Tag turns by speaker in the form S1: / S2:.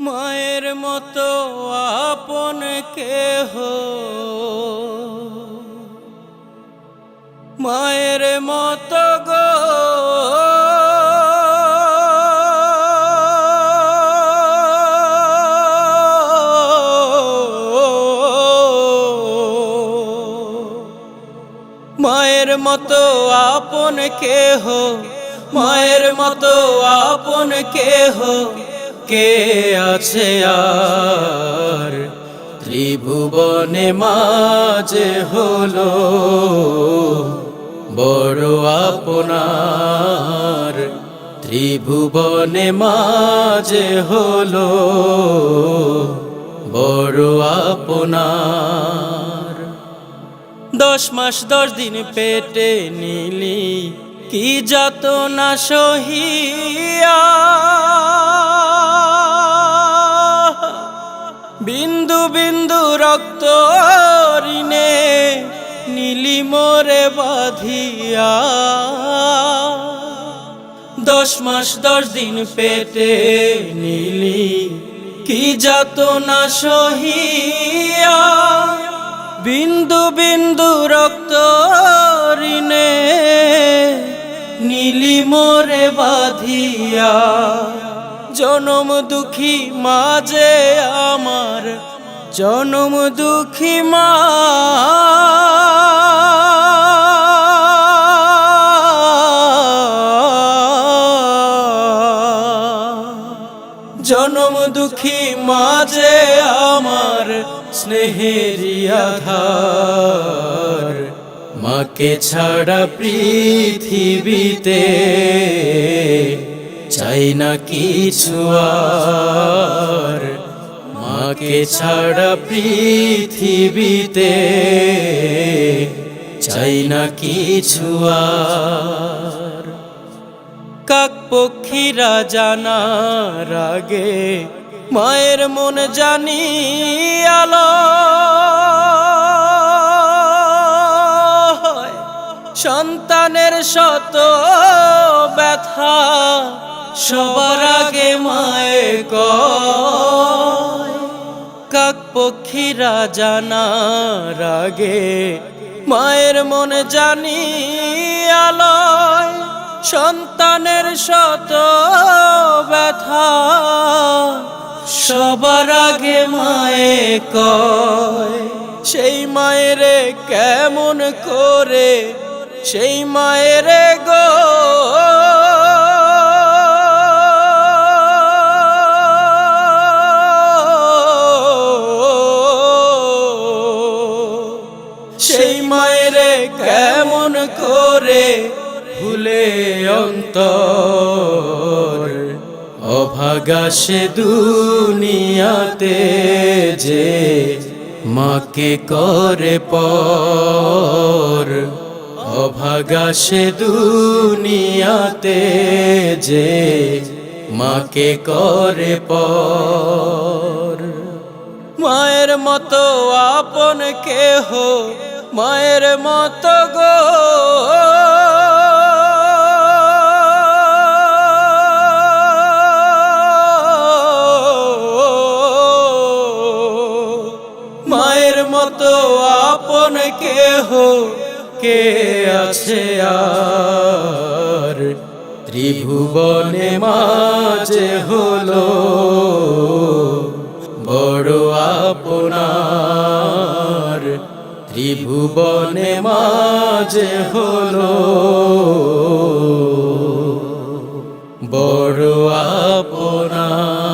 S1: মায়ের মতো আপন কেহ। মায়ের মতো গো। মায়ের মতো আপন কেহ। মায়ের মতো আপন কেহ। কে আছে আর? ত্রিভুবনে মাঝে হলো বড় আপনার। ত্রিভুবনে মাঝে হলো বড় আপনার। দশ মাস দশ দিন পেটে নিলি, কি যত না সহিয়া ঋণে নীলি মোরে বাঁধিয়া দশ মাস দশ দিন পেটে নীলি, কি যত না সহিয়া? বিন্দু বিন্দু রক্ত ঋণে নীলি মোরে বাঁধিয়া, জনম দুঃখী মাঝে আমার জনম দুঃখী মা। জনম দুঃখী মাঝে আমার স্নেহের আধার। মাকে ছাড়া পৃথিবীতে চাই না কিছু আর। মাকে ছাড়া পৃথিবীতে চাই না কিছু আর। কাক পক্ষীরা জানার আগে মায়ের মন জানি আলো সন্তানের শত ব্যথা সবার আগে মায়ে কয় কাক পক্ষীরা জানার আগে মায়ের মন জানি আলয় সন্তানের শত ব্যথা। সবার আগে মায়ে কয়, সেই মায়েরে কেমন করে, সেই মায়েরে গো করে ভুলে অন্তর। অভাগা সে দুনিয়াতে যে মাকে করে পর। অভাগা সে দুনিয়াতে যে মাকে করে পর। মায়ের মতো আপন কেহ, মায়ের মতো গো আপন কেহ, কে আছে আর? ত্রিভুবনে মাঝে হলো বড় আপনার। ত্রিভুবনে মাঝে হলো বড় আপনার।